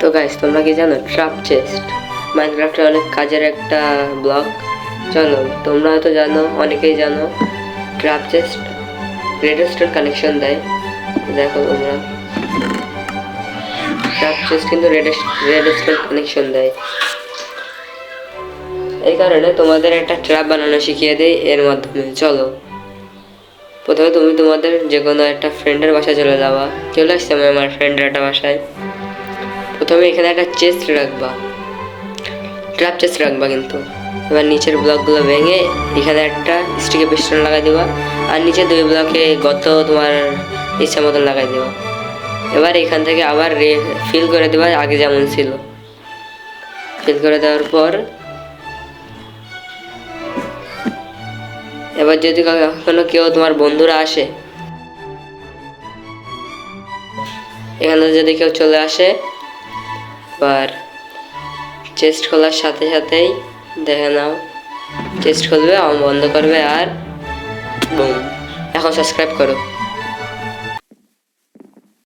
তো গাইস তোমরা কি জানো ট্রাপ চেস্ট মাইনক্রাফটের অনেক কাজের একটা ব্লক চলো তোমরা হয়তো জানো, অনেকেই জানো ট্রাপ চেস্ট রেডস্টোর কানেকশন দেয়। দেখো তোমরা। ট্রাপ চেস্ট কিন্তু রেডস্টোর কানেকশন দেয়। এই কারণে তোমাদের একটা ট্র্যাপ বানানো শিখিয়ে দেয় এর মাধ্যমে। চলো। প্রথমে তুমি তোমাদের যে কোনো একটা ফ্রেন্ডের বাসায় চলে যাবা। চলে আসছি আমি আমার ফ্রেন্ডের একটা বাসায়। প্রথমে এখানে একটা চেস্ট রাখবা। ট্র্যাপ চেস্ট রাখবা কিন্তু। এবার নিচের ব্লকগুলো ভেঙে এখানে একটা স্টিকে পিস্টন লাগাই দেবা। আর নিচে দুই ব্লকে গত তোমার ইচ্ছা মতন লাগাই দেবা। এবার এখান থেকে আবার রে ফিল করে দেবা আগে যেমন ছিল। ফিল করে দেওয়ার পর এবার যদি কখনো কেউ তোমার বন্ধুরা আসে, এখানে যদি কেউ চলে আসে এবার চেস্ট খোলার সাথে সাথেই দেখে নাও। চেস্ট খুলবে, আম বন্ধ করবে আর এখন সাবস্ক্রাইব করো।